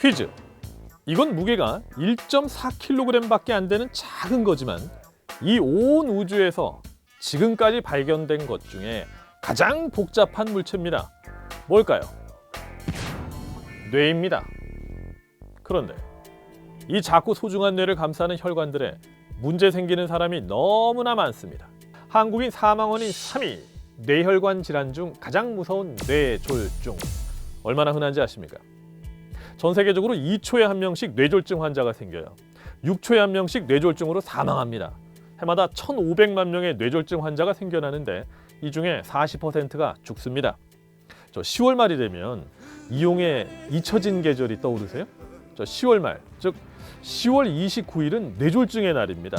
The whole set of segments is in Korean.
퀴즈. 이건 무게가 1.4kg밖에 안 되는 작은 거지만 이 온 우주에서 지금까지 발견된 것 중에 가장 복잡한 물체입니다. 뭘까요? 뇌입니다. 그런데 이 작고 소중한 뇌를 감싸는 혈관들에 문제 생기는 사람이 너무나 많습니다. 한국인 사망원인 3위 뇌혈관 질환 중 가장 무서운 뇌졸중 얼마나 흔한지 아십니까? 전 세계적으로 2초에 한 명씩 뇌졸중 환자가 생겨요. 6초에 한 명씩 뇌졸중으로 사망합니다. 해마다 1,500만 명의 뇌졸중 환자가 생겨나는데 이 중에 40%가 죽습니다. 저 10월 말이 되면 이용의 잊혀진 계절이 떠오르세요? 저 10월 말, 즉 10월 29일은 뇌졸중의 날입니다.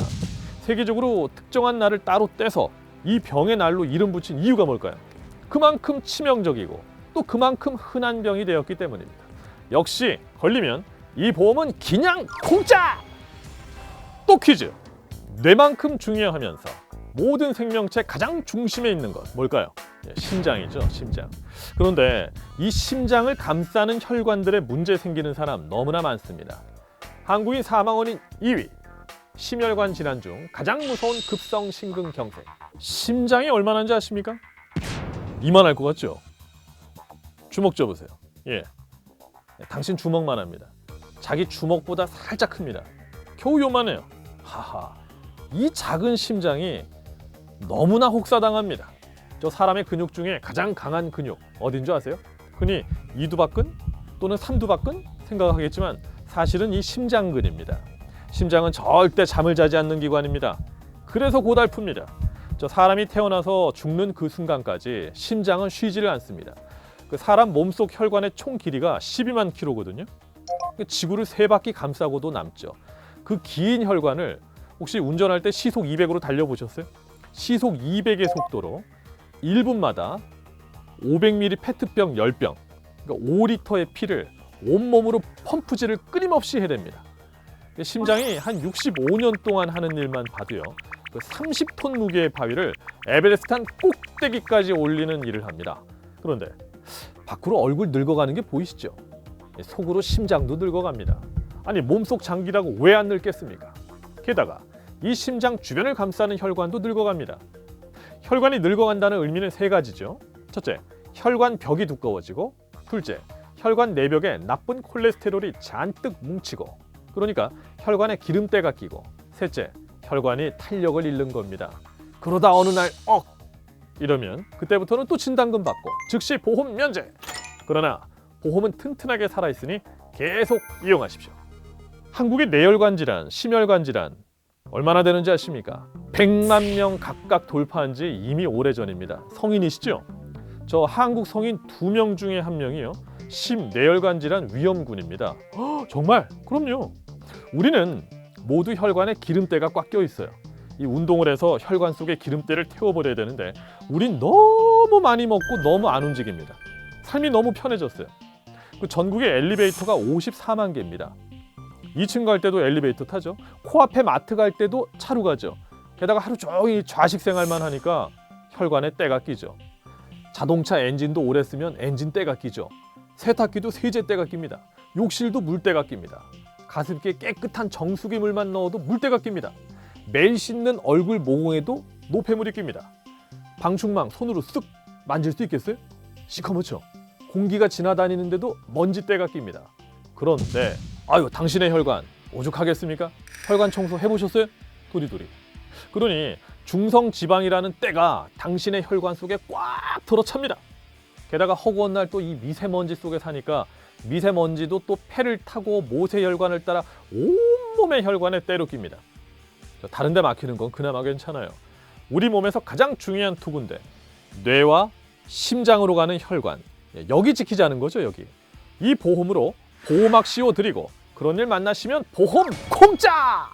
세계적으로 특정한 날을 따로 떼서 이 병의 날로 이름 붙인 이유가 뭘까요? 그만큼 치명적이고 또 그만큼 흔한 병이 되었기 때문입니다. 역시 걸리면 이 보험은 그냥 공짜! 또 퀴즈. 뇌만큼 중요하면서 모든 생명체 가장 중심에 있는 것 뭘까요? 예, 심장이죠, 심장. 그런데 이 심장을 감싸는 혈관들에 문제 생기는 사람 너무나 많습니다. 한국인 사망 원인 2위. 심혈관 질환 중 가장 무서운 급성 심근경색. 심장이 얼마나인지 아십니까? 이만할 것 같죠? 주먹 줘보세요. 예. 당신 주먹만 합니다. 자기 주먹보다 살짝 큽니다. 겨우 요만해요. 하하. 이 작은 심장이 너무나 혹사당합니다. 저 사람의 근육 중에 가장 강한 근육 어딘 줄 아세요? 흔히 이두박근 또는 삼두박근 생각하겠지만 사실은 이 심장근입니다. 심장은 절대 잠을 자지 않는 기관입니다. 그래서 고달픕니다. 저 사람이 태어나서 죽는 그 순간까지 심장은 쉬지를 않습니다. 그 사람 몸속 혈관의 총 길이가 12만 킬로거든요. 그 지구를 세 바퀴 감싸고도 남죠. 그 긴 혈관을 혹시 운전할 때 시속 200으로 달려보셨어요? 시속 200의 속도로 1분마다 500ml 페트병 10병, 그러니까 5리터의 피를 온몸으로 펌프질을 끊임없이 해댑니다. 심장이 한 65년 동안 하는 일만 봐도요. 그 30톤 무게의 바위를 에베레스트 한 꼭대기까지 올리는 일을 합니다. 그런데 밖으로 얼굴 늙어가는 게 보이시죠? 속으로 심장도 늙어갑니다. 아니 몸속 장기라고 왜 안 늙겠습니까? 게다가 이 심장 주변을 감싸는 혈관도 늙어갑니다. 혈관이 늙어간다는 의미는 세 가지죠. 첫째, 혈관 벽이 두꺼워지고, 둘째, 혈관 내벽에 나쁜 콜레스테롤이 잔뜩 뭉치고, 그러니까 혈관에 기름때가 끼고, 셋째, 혈관이 탄력을 잃는 겁니다. 그러다 어느 날 억! 이러면 그때부터는 또 진단금 받고 즉시 보험 면제. 그러나 보험은 튼튼하게 살아있으니 계속 이용하십시오. 한국의 뇌혈관 질환, 심혈관 질환 얼마나 되는지 아십니까? 100만 명 각각 돌파한 지 이미 오래전입니다. 성인이시죠? 저 한국 성인 두 명 중에 한 명이요. 심뇌혈관 질환 위험군입니다. 허, 정말? 그럼요. 우리는 모두 혈관에 기름때가 꽉 껴 있어요. 이 운동을 해서 혈관 속에 기름때를 태워버려야 되는데 우린 너무 많이 먹고 너무 안 움직입니다. 삶이 너무 편해졌어요. 그 전국에 엘리베이터가 54만 개입니다. 2층 갈 때도 엘리베이터 타죠. 코앞에 마트 갈 때도 차로 가죠. 게다가 하루 종일 좌식 생활만 하니까 혈관에 때가 끼죠. 자동차 엔진도 오래 쓰면 엔진 때가 끼죠. 세탁기도 세제 때가 낍니다. 욕실도 물때가 낍니다. 가습기에 깨끗한 정수기 물만 넣어도 물때가 낍니다. 매일 씻는 얼굴 모공에도 노폐물이 낍니다. 방충망 손으로 쓱 만질 수 있겠어요? 시커멓죠. 공기가 지나다니는데도 먼지 때가 낍니다. 그런데 아유 당신의 혈관 오죽하겠습니까? 혈관 청소 해보셨어요? 도리도리. 그러니 중성 지방이라는 때가 당신의 혈관 속에 꽉 들어찹니다. 게다가 허구한 날 또 이 미세먼지 속에 사니까 미세먼지도 또 폐를 타고 모세혈관을 따라 온몸의 혈관에 때로 낍니다. 저 다른 데 막히는 건 그나마 괜찮아요. 우리 몸에서 가장 중요한 투구인데 뇌와 심장으로 가는 혈관. 예, 여기 지키자는 거죠 여기. 이 보험으로 보호막 씌워 드리고 그런 일 만나시면 보험 공짜